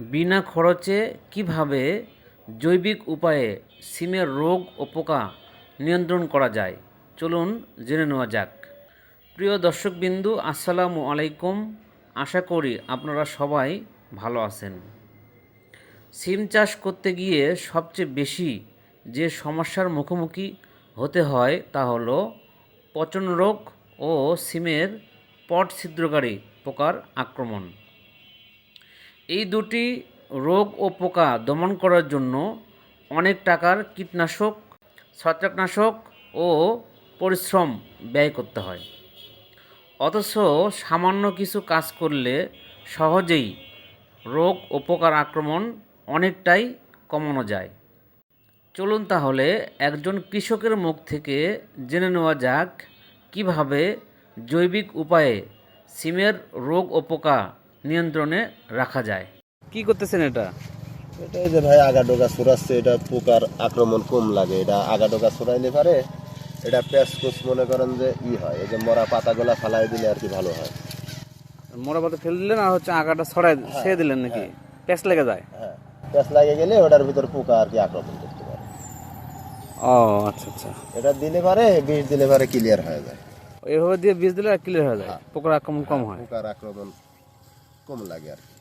বিনা খরচে কীভাবে জৈবিক উপায়ে সিমের রোগ ও পোকা নিয়ন্ত্রণ করা যায়? চলুন জেনে নেওয়া যাক। প্রিয় দর্শকবিন্দু, আসসালামু আলাইকুম। আশা করি আপনারা সবাই ভালো আছেন। সিম চাষ করতে গিয়ে সবচেয়ে বেশি যে সমস্যার মুখোমুখি হতে হয় তা হলো পচন রোগ ও সিমের পট ছিদ্রকারী পোকার আক্রমণ। এই দুটি রোগ ও পোকা দমন করার জন্য অনেক টাকার কীটনাশক, ছত্রাকনাশক ও পরিশ্রম ব্যয় করতে হয়। অথচ সামান্য কিছু কাজ করলে সহজেই রোগ ও পোকার আক্রমণ অনেকটাই কমানো যায়। চলুন তাহলে একজন কৃষকের মুখ থেকে জেনে নেওয়া যাক কীভাবে জৈবিক উপায়ে সিমের রোগ ও পোকা নিয়ন্ত্রণে রাখা যায়। কি করতেছেন এটা? এটা এই যে ভাই আগা ডোকা ছড়াচ্ছে এটা পোকার আক্রমণ কম লাগে। এটা আগা ডোকা ছড়াইলে পারে এটা প্যাসকুস মনে করেন যে ই হয়। এই যে মরা পাতাগুলা ফালাই দিলে আর কি ভালো হয়। মরা পাতা ফেলে দিলেন আর হচ্ছে আগাটা ছড়াই ছেড়ে দিলেন নাকি? প্যাঁচ লেগে যায়? হ্যাঁ প্যাস লাগে গেলে ওটার ভিতর পোকা আর কি আক্রমণ করতে পারে। ও আচ্ছা আচ্ছা। এটা দিলে পারে বিষ দিলে পারে ক্লিয়ার হয়ে যায়। এইভাবে দিয়ে বীজ দিলে ক্লিয়ার হয়ে যায়? পোকার আক্রমণ কম হয় পোকার আক্রমণ কম লাগে আর কি।